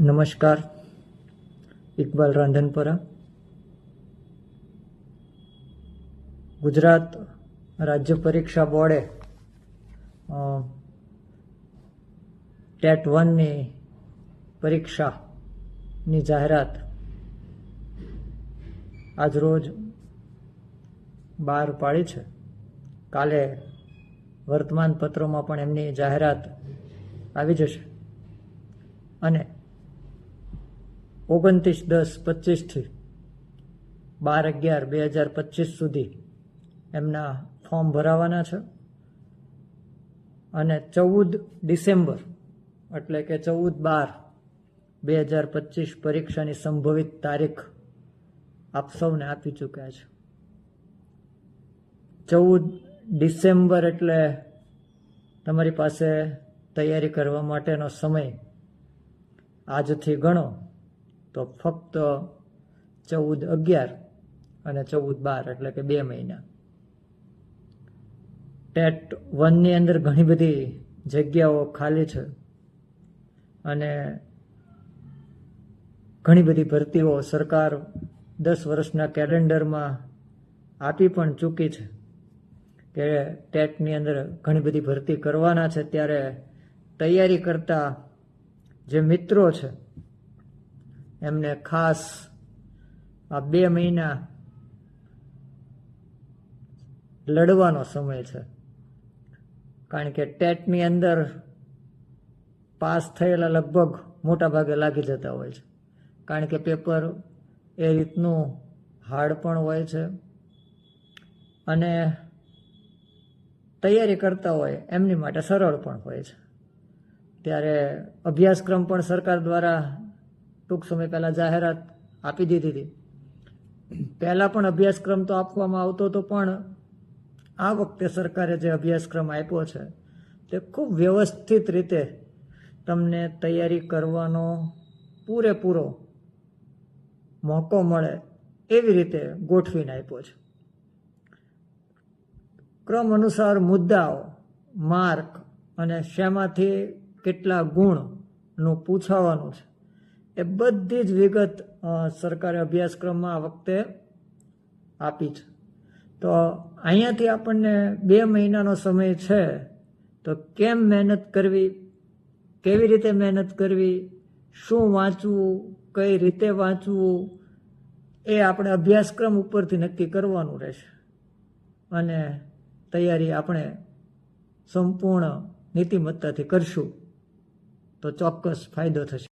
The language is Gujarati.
નમસ્કાર. ઇકબાલ રાંધનપરા. ગુજરાત રાજ્ય પરીક્ષા બોર્ડે ટેટ વનની પરીક્ષાની જાહેરાત આજરોજ બહાર પાડી છે. કાલે વર્તમાન પત્રોમાં પણ એમની જાહેરાત આવી જશે. અને ઓગણત્રીસ, દસ પચીસથી બાર, અગિયાર, બે હજાર પચીસ સુધી એમના ફોર્મ ભરાવાના છે. અને ચૌદ ડિસેમ્બર એટલે કે ચૌદ બાર બે હજાર પચીસ પરીક્ષાની સંભવિત તારીખ આપ સૌને આપી ચૂક્યા છે. ચૌદ ડિસેમ્બર એટલે તમારી પાસે તૈયારી કરવા માટેનો સમય આજથી ગણો તો ફક્ત ચૌદ અગિયાર અને ચૌદ બાર, એટલે કે બે મહિના. ટેટ વનની અંદર ઘણી બધી જગ્યાઓ ખાલી છે અને ઘણી બધી ભરતીઓ સરકાર દસ વર્ષના કેલેન્ડરમાં આપી પણ ચૂકી છે કે ટેટની અંદર ઘણી બધી ભરતી કરવાના છે. ત્યારે તૈયારી કરતા જે મિત્રો છે એમને ખાસ આ બે મહિના લડવાનો સમય છે. કારણ કે ટેટની અંદર પાસ થયેલા લગભગ મોટા ભાગે લાગી જતા હોય છે. કારણ કે પેપર એ રીતનું હાર્ડ પણ હોય છે અને તૈયારી કરતા હોય એમની માટે સરળ પણ હોય છે. ત્યારે અભ્યાસક્રમ પણ સરકાર દ્વારા ટૂંક સમય પહેલાં જાહેરાત આપી દીધી હતી. પહેલાં પણ અભ્યાસક્રમ તો આપવામાં આવતો હતો, પણ આ વખતે સરકારે જે અભ્યાસક્રમ આપ્યો છે, તે ખૂબ વ્યવસ્થિત રીતે તમને તૈયારી કરવાનો પૂરેપૂરો મોકો મળે એવી રીતે ગોઠવીને આપ્યો છે. ક્રમ અનુસાર મુદ્દાઓ, માર્ક અને શેમાંથી કેટલા ગુણનું પૂછાવાનું છે. એ બધી જ વિગત સરકારે અભ્યાસક્રમમાં આ વખતે આપી છે. તો અહીંયાથી આપણને બે મહિનાનો સમય છે, તો કેમ મહેનત કરવી, કેવી રીતે મહેનત કરવી, શું વાંચવું, કઈ રીતે વાંચવું, એ આપણે અભ્યાસક્રમ ઉપરથી નક્કી કરવાનું રહેશે. અને તૈયારી આપણે સંપૂર્ણ નીતિમત્તાથી કરશું, તો ચોક્કસ ફાયદો થશે.